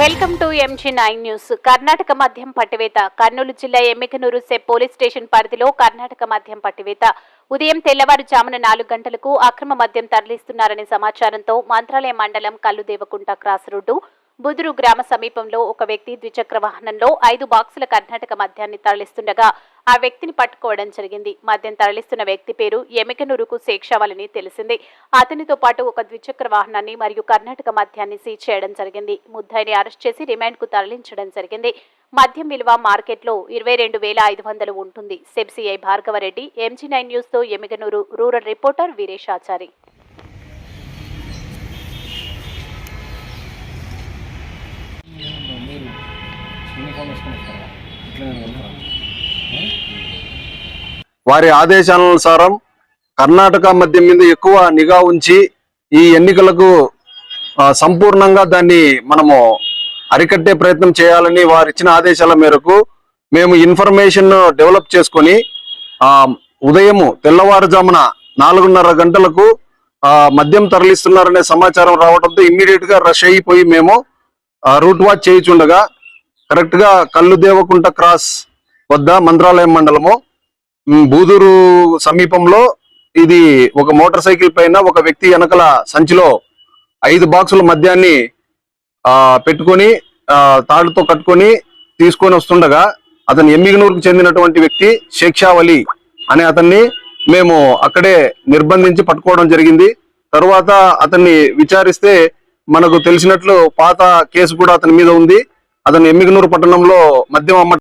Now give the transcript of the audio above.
Welcome to M G nine news. Karnataka మద్యం పట్టివేత. కర్నూలు జిల్లా ఎమ్మికనూరు సెప్ పోలీస్ స్టేషన్ పరిధిలో కర్ణాటక మద్యం పట్టివేత. ఉదయం తెల్లవారుజామున నాలుగు గంటలకు అక్రమ మద్యం తరలిస్తున్నారనే సమాచారంతో మంత్రాలయ మండలం కల్లుదేవకుంట క్రాస్ రోడ్డు బుదురు గ్రామ సమీపంలో ఒక వ్యక్తి ద్విచక్ర వాహనంలో ఐదు బాక్సుల కర్ణాటక మద్యాన్ని తరలిస్తుండగా ఆ వ్యక్తిని పట్టుకోవడం జరిగింది. మద్యం తరలిస్తున్న వ్యక్తి పేరు ఎమికనూరుకు శేక్షావలని తెలిసింది. అతనితో పాటు ఒక ద్విచక్ర వాహనాన్ని మరియు కర్ణాటక మద్యాన్ని సీజ్ చేయడం జరిగింది. ముద్దాయిని అరెస్ట్ చేసి రిమాండ్కు తరలించడం జరిగింది. మద్యం విలువ మార్కెట్లో ఇరవై రెండు వేల ఐదు వందలు ఉంటుంది. SEB CI Bhargava Reddy M G nine న్యూస్తో Yemmiganur rural reporter Veereshachari uniform వస్తారా ఇట్లా వారి ఆదేశానుసారం కర్ణాటక మద్యం మీద ఎక్కువ నిఘా ఉంచి ఈ ఎన్నికలకు సంపూర్ణంగా దాన్ని మనము అరికట్టే ప్రయత్నం చేయాలని వారు ఇచ్చిన ఆదేశాల మేరకు మేము ఇన్ఫర్మేషన్ డెవలప్ చేసుకొని ఉదయము తెల్లవారుజామున నాలుగున్నర గంటలకు మద్యం తరలిస్తున్నారనే సమాచారం రావడంతో ఇమ్మీడియట్గా రష్ అయిపోయి మేము రూట్ వాచ్ చేయిచుండగా కరెక్ట్గా దేవకుంట క్రాస్ వద్ద మంత్రాలయం మండలము. బూదూరు సమీపంలో ఇది ఒక మోటార్ సైకిల్ పైన ఒక వ్యక్తి వెనకల సంచిలో ఐదు బాక్సుల మద్యాన్ని ఆ పెట్టుకొని తాడుతో కట్టుకొని తీసుకొని వస్తుండగా అతను ఎమ్మిగనూరుకు చెందినటువంటి వ్యక్తి శేక్షావలి అనే అతన్ని మేము అక్కడే నిర్బంధించి పట్టుకోవడం జరిగింది. తరువాత అతన్ని విచారిస్తే మనకు తెలిసినట్లు పాత కేసు కూడా అతని మీద ఉంది. అతను ఎమ్మిగనూరు పట్టణంలో మద్యం అమ్మ